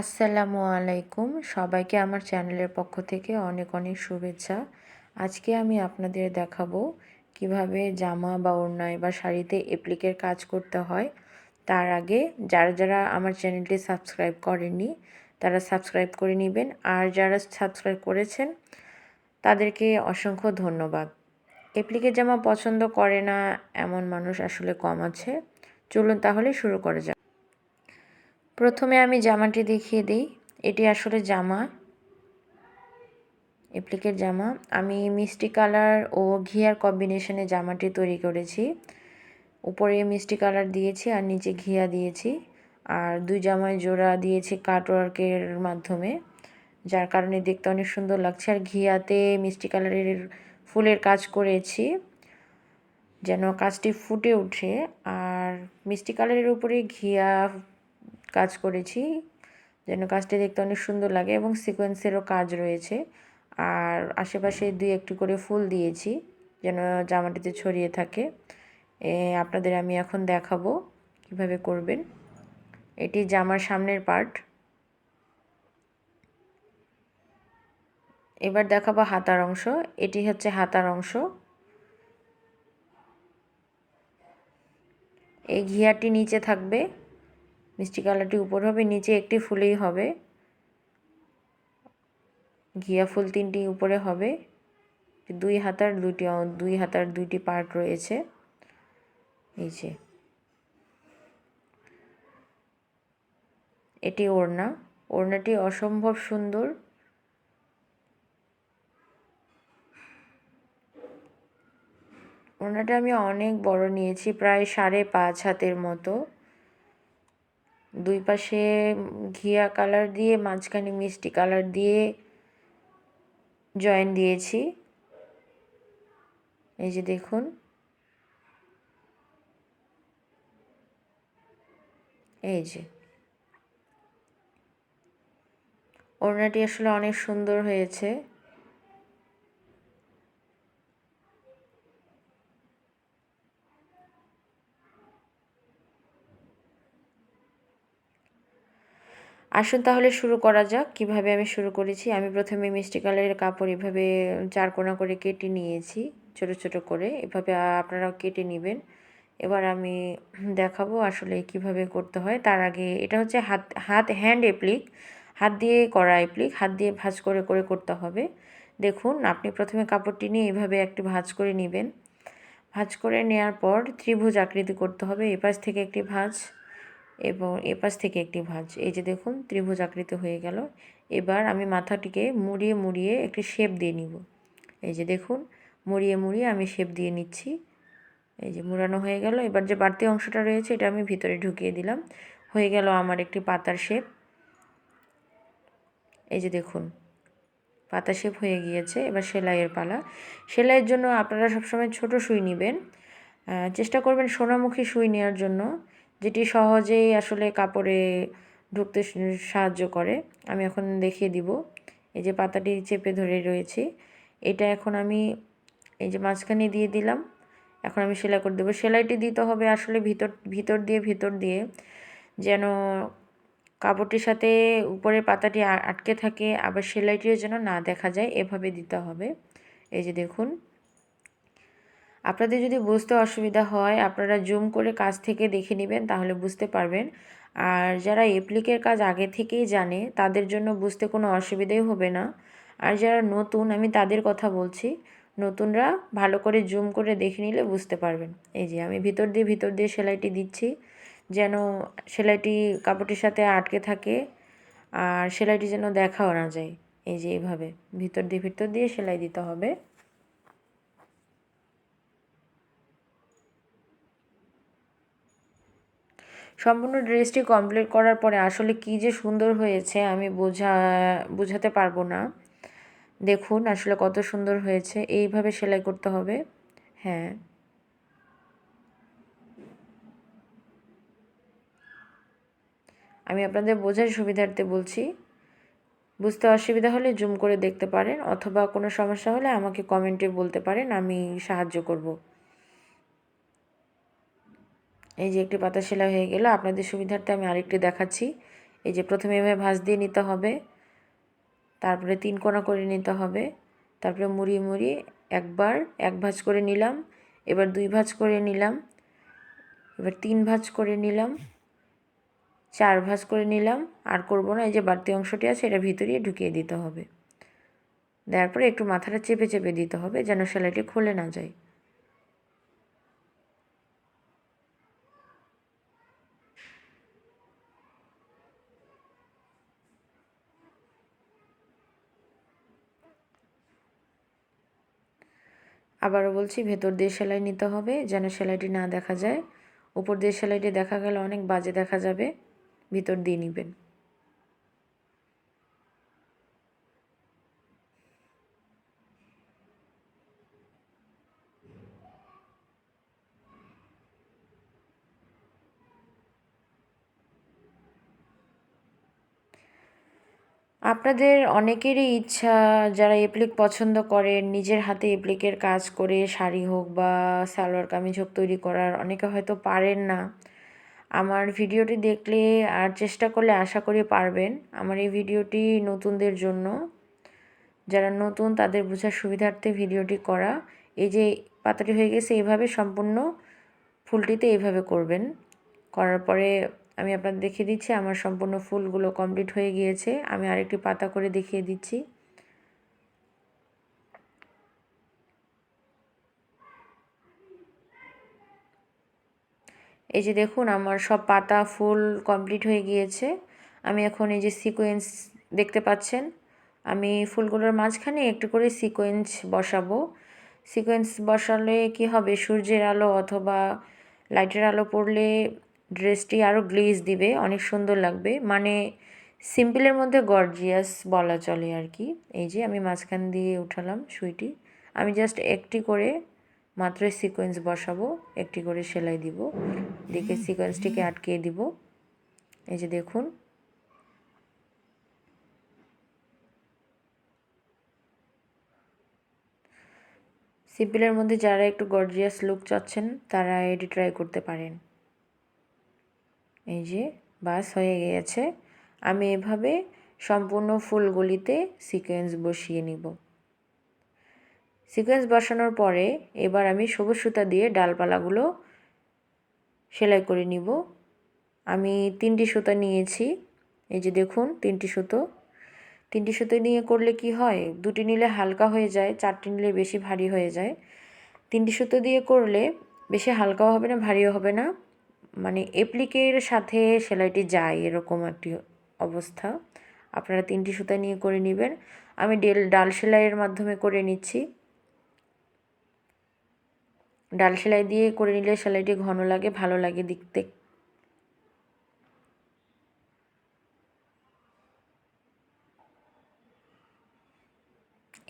আসসালামু আলাইকুম। সবাইকে আমার চ্যানেলের পক্ষ থেকে অনেক অনেক শুভেচ্ছা। আজকে আমি আপনাদের দেখাবো কীভাবে জামা বা ওড়নায় বা শাড়িতে এপ্লিকের কাজ করতে হয়। তার আগে যারা যারা আমার চ্যানেলটি সাবস্ক্রাইব করেননি, তারা সাবস্ক্রাইব করে নেবেন। আর যারা সাবস্ক্রাইব করেছেন, তাদেরকে অসংখ্য ধন্যবাদ। এপ্লিকের জামা পছন্দ করে না এমন মানুষ আসলে কম আছে। চলুন তাহলে শুরু করা যাক। প্রথমে আমি জামাটি দেখিয়ে দিই। এটি আসলে জামা। এপ্লিকের জামা। আমি মিষ্টি কালার ও ঘিয়ার কম্বিনেশনে জামাটি তৈরি করেছি। উপরে মিষ্টি কালার দিয়েছি আর নিচে ঘিয়া দিয়েছি। আর দুই জামায় জোড়া দিয়েছি কাটওয়ার্কের মাধ্যমে, যার কারণে দেখতে অনেক সুন্দর লাগছে। আর ঘিয়াতে মিষ্টি কালারের ফুলের কাজ করেছি, যেন কাজটি ফুটে ওঠে। আর মিষ্টি কালারের উপরে ঘিয়া কাজ করেছি। যেন কাজটি দেখতে অনেক সুন্দর লাগে এবং সিকোয়েন্সেরও কাজ রয়েছে। আর আশেপাশে দুই একটি করে ফুল দিয়েছি, যেন জামাটিতে ছড়িয়ে থাকে। আপনাদের আমি এখন দেখাবো কীভাবে করবেন। এটি জামার সামনের পার্ট। এবার দেখাবো হাতার অংশ। এটি হচ্ছে হাতার অংশ। এই ঘিয়াটি নিচে থাকবে। মিষ্টি কালারটি উপর হবে নিচে একটি ফুলেই হবে। ঘিয়া ফুল তিনটি উপরে হবে। দুই হাতার দুটি দুই হাতার দুইটি পার্ট রয়েছে। এই যে। এটি ওড়না। ওড়নাটি অসম্ভব সুন্দর। ওড়নাটা আমি অনেক বড় নিয়েছি, প্রায় সাড়ে পাঁচ হাতের মতো। দুই পাশে ঘিয়া কালার দিয়ে, মাঝখানে মিষ্টি কালার দিয়ে জয়েন দিয়েছি। এই যে দেখুন। এই যে। ওড়নাটি আসলে অনেক সুন্দর হয়েছে। আসুন তাহলে শুরু করা যাক। কীভাবে আমি শুরু করেছি? আমি প্রথমে মিষ্টি কালারের কাপড় এভাবে চার কোনা করে কেটে নিয়েছি, ছোট ছোট করে। এভাবে আপনারাও কেটে নেবেন। এবার আমি দেখাবো আসলে কীভাবে করতে হয়। তার আগে এটা হচ্ছে হাত হাত হ্যান্ড এপ্লিক হাত দিয়ে করা এপ্লিক হাত দিয়ে ভাজ করে করে করতে হবে। দেখুন, আপনি প্রথমে কাপড়টি নিয়ে এভাবে একটি ভাজ করে নেবেন। ভাজ করে নেওয়ার পর ত্রিভুজ আকৃতি করতে হবে। এপাশ থেকে একটি ভাঁজ এবং এপাশ থেকে একটি ভাঁজ। এই যে দেখুন, ত্রিভুজ আকৃতি হয়ে গেল। এবার আমি মাথাটিকে মুড়িয়ে মুড়িয়ে একটি শেপ দিয়ে নিব। এই যে দেখুন, মুড়িয়ে মুড়িয়ে আমি শেপ দিয়ে নিচ্ছি। এই যে মুড়ানো হয়ে গেল। এবার যে বাড়তি অংশটা রয়েছে, এটা আমি ভিতরে ঢুকিয়ে দিলাম। হয়ে গেল আমার একটি পাতার শেপ। এই যে দেখুন পাতা শেপ হয়ে গিয়েছে। এবার সেলাইয়ের পালা। সেলাইয়ের জন্য আপনারা সবসময় ছোট সুই নেবেন। চেষ্টা করবেন সোনামুখী সুই নেওয়ার জন্য। যেটি সহজেই আসলে কাপড়ে ঢুকতে সাহায্য করে, আমি এখন দেখিয়ে দিব। এই যে পাতাটি চেপে ধরে রয়েছে, এটা এখন আমি এই যে মাঝখানে দিয়ে দিলাম, এখন আমি সেলাই করে দেবো। সেলাইটি দিতে হবে আসলে ভিতর ভিতর দিয়ে ভিতর দিয়ে, যেন কাপড়টির সাথে উপরের পাতাটি আটকে থাকে, আবার সেলাইটিও যেন না দেখা যায়, এভাবে দিতে হবে। এই যে দেখুন আপনাদের যদি বুঝতে অসুবিধা হয়, আপনারা জুম করে কাজ থেকে দেখে নেবেন, তাহলে বুঝতে পারবেন। আর যারা এপ্লিকের কাজ আগে থেকেই জানে, তাদের জন্য বুঝতে কোনো অসুবিধাই হবে না। আর যারা নতুন, আমি তাদের কথা বলছি, নতুনরা ভালো করে জুম করে দেখে নিলে বুঝতে পারবেন। এই যে, আমি ভিতর দিয়ে ভিতর দিয়ে সেলাইটি দিচ্ছি, যেন সেলাইটি কাপড়টির সাথে আটকে থাকে, আর সেলাইটি যেন দেখাও না যায়। এই যে, এইভাবে ভিতর দিয়ে ভিতর দিয়ে সেলাই দিতে হবে। সম্পূর্ণ ড্রেসটি কমপ্লিট করার পরে আসলে কী যে সুন্দর হয়েছে আমি বোঝা, বোঝাতে পারব না। দেখুন আসলে কত সুন্দর হয়েছে, এইভাবে সেলাই করতে হবে। হ্যাঁ। আমি আপনাদের বোঝার সুবিধার্থে বলছি, বুঝতে অসুবিধা হলে জুম করে দেখতে পারেন, অথবা কোনো সমস্যা হলে আমাকে কমেন্টে বলতে পারেন, আমি সাহায্য করব। এই যে একটি পাতা সেলাই হয়ে গেল, আপনাদের সুবিধার্থে আমি আরেকটি দেখাচ্ছি। এই যে প্রথমে এভাবে ভাঁজ দিয়ে নিতে হবে, তারপরে তিন কোনা করে নিতে হবে, তারপরে মুড়ি মুড়ি একবার এক ভাঁজ করে নিলাম, এবার দুই ভাঁজ করে নিলাম, এবার তিন ভাঁজ করে নিলাম, চার ভাঁজ করে নিলাম, আর করব না, এই যে বাড়তি অংশটি আছে এটা ভিতরে ঢুকিয়ে দিতে হবে। দেওয়ার পরে একটু মাথাটা চেপে চেপে দিতে হবে যেন সেলাইটি খুলে না যায়। আবারও বলছি, ভেতর দিয়ে সেলাই নিতে হবে যেন সেলাইটি না দেখা যায়। উপর দিয়ে সেলাইটি দেখা গেলে অনেক বাজে দেখা যাবে। ভিতর দিয়ে নেবেন। আপনাদের অনেকেরই ইচ্ছা, যারা এপ্লিক পছন্দ করেন নিজের হাতে এপ্লিকের কাজ করে শাড়ি হোক বা সালোয়ার কামিজ হোক তৈরি করার, অনেকে হয়তো পারেন না। আমার ভিডিওটি দেখলে আর চেষ্টা করলে আশা করি পারবেন। আমার এই ভিডিওটি নতুনদের জন্য। যারা নতুন, তাদের বোঝার সুবিধার্থে ভিডিওটি করা। এই যে পাতাটি হয়ে গেছে এইভাবে সম্পূর্ণ ফুলটিতে এইভাবে করবেন। করার পরে আমি আপনাদের দেখিয়ে দিচ্ছি, আমার সম্পূর্ণ ফুলগুলো কমপ্লিট হয়ে গিয়েছে। আমি আরেকটি পাতা করে দেখিয়ে দিচ্ছি। এই যে দেখুন, আমার সব পাতা, ফুল কমপ্লিট হয়ে গিয়েছে। আমি এখন এই যে সিকোয়েন্স দেখতে পাচ্ছেন, আমি ফুলগুলোর মাঝখানে একটু করে সিকোয়েন্স বসাবো। সিকোয়েন্স বসালে কি হবে? সূর্যের আলো অথবা লাইটের আলো পড়লে ড্রেসটি আরও গ্লেজ দিবে, অনেক সুন্দর লাগবে। মানে সিম্পলের মধ্যে গর্জিয়াস বলা চলে আর কি। এই যে আমি মাঝখান দিয়ে উঠালাম সুইটি। আমি জাস্ট একটি করে মাত্র সিকোয়েন্স বসাবো, একটি করে সেলাই দিব। দেখে সিকোয়েন্সটিকে আটকিয়ে দিব। এই যে দেখুন। সিম্পলের মধ্যে যারা একটু গর্জিয়াস লুক চাচ্ছেন, তারা এটি ট্রাই করতে পারেন। এই যে বাস হয়ে গিয়েছে, আমি এভাবে সম্পূর্ণ ফুলগুলিতে সিকোয়েন্স বসিয়ে নিব। সিকোয়েন্স বসানোর পরে এবার আমি সবুজ সুতা দিয়ে ডালপালাগুলো সেলাই করে নিব। আমি তিনটি সুতা নিয়েছি, এই যে দেখুন তিনটি সুতো। তিনটি সুতো নিয়ে করলে কি হয়, দুটি নিলে হালকা হয়ে যায়, চারটি নিলে বেশি ভারী হয়ে যায়। তিনটি সুতো দিয়ে করলে বেশি হালকাও হবে না, ভারীও হবে না। মানে এপ্লিকের সাথে সেলাইটি যায় এরকম একটি অবস্থা। আপনারা তিনটি সুতা নিয়ে করে নেবেন। আমি ডেল, ডাল সেলাইয়ের মাধ্যমে করে নিচ্ছি। ডাল সেলাই দিয়ে করে নিলে সেলাইটি ঘন লাগে, ভালো লাগে দেখতে।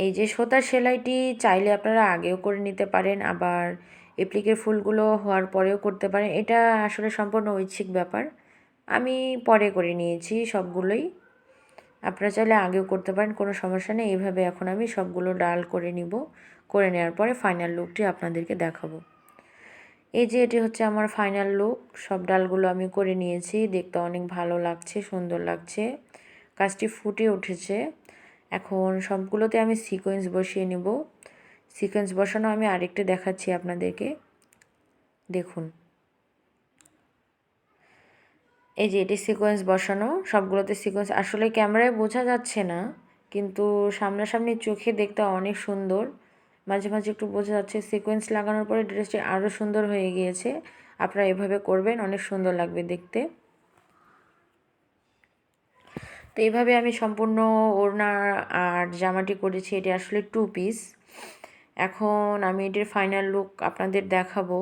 এই যে সোতার সেলাইটি চাইলে আপনারা আগেও করে নিতে পারেন, আবার এপ্লিকের ফুলগুলো হওয়ার পরেও করতে পারেন এটা আসলে সম্পূর্ণ ঐচ্ছিক ব্যাপার। আমি পরে করে নিয়েছি সবগুলোই। আপনারা চাইলে আগেও করতে পারেন, কোনো সমস্যা নেই। এইভাবে এখন আমি সবগুলো ডাল করে নিব, করে নেওয়ার পরে ফাইনাল লুকটি আপনাদেরকে দেখাবো। এই যে এটি হচ্ছে আমার ফাইনাল লুক সব ডালগুলো আমি করে নিয়েছি। দেখতে অনেক ভালো লাগছে, সুন্দর লাগছে। কাজটি ফুটে উঠেছে। এখন সবগুলোতে আমি সিকোয়েন্স বসিয়ে নেব। সিকোয়েন্স বসানো আমি আরেকটা দেখাচ্ছি আপনাদেরকে। দেখুন। এই যে এটি সিকোয়েন্স বসানো, সবগুলোতে সিকোয়েন্স আসলে ক্যামেরায় বোঝা যাচ্ছে না, কিন্তু সামনাসামনি চোখে দেখতে অনেক সুন্দর। মাঝে মাঝে একটু বোঝা যাচ্ছে সিকোয়েন্স লাগানোর পরে ড্রেসটি আরও সুন্দর হয়ে গিয়েছে। আপনারা এভাবে করবেন, অনেক সুন্দর লাগবে দেখতে। তো এইভাবে আমি সম্পূর্ণ ওড়না আর জামাটি করেছি, এটি আসলে টু পিস এখন আমি এটির ফাইনাল লুক আপনাদের দেখাবো।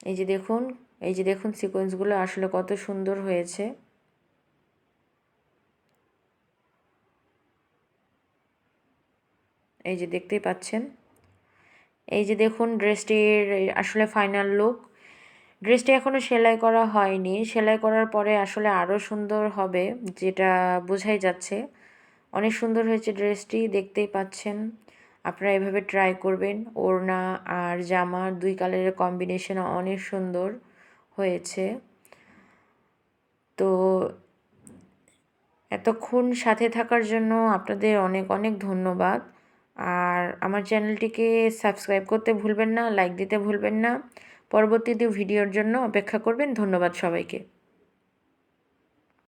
এই যে দেখুন, এই যে দেখুন সিকোয়েন্সগুলো আসলে কত সুন্দর হয়েছে। এই যে দেখতেই পাচ্ছেন। এই যে দেখুন ড্রেসটির আসলে ফাইনাল লুক ড্রেসটি এখনও সেলাই করা হয়নি। সেলাই করার পরে আসলে আরও সুন্দর হবে, যেটা বোঝাই যাচ্ছে। অনেক সুন্দর হয়েছে ড্রেসটি দেখতেই পাচ্ছেন। আপনারা এভাবে ট্রাই করবেন। ওড়না আর জামা দুই কালারের কম্বিনেশন অনেক সুন্দর হয়েছে। তো এতক্ষণ সাথে থাকার জন্য আপনাদের অনেক অনেক ধন্যবাদ। আর আমার চ্যানেলটিকে সাবস্ক্রাইব করতে ভুলবেন না লাইক দিতে ভুলবেন না। পরবর্তীতে ভিডিওর জন্য অপেক্ষা করবেন। ধন্যবাদ সবাইকে।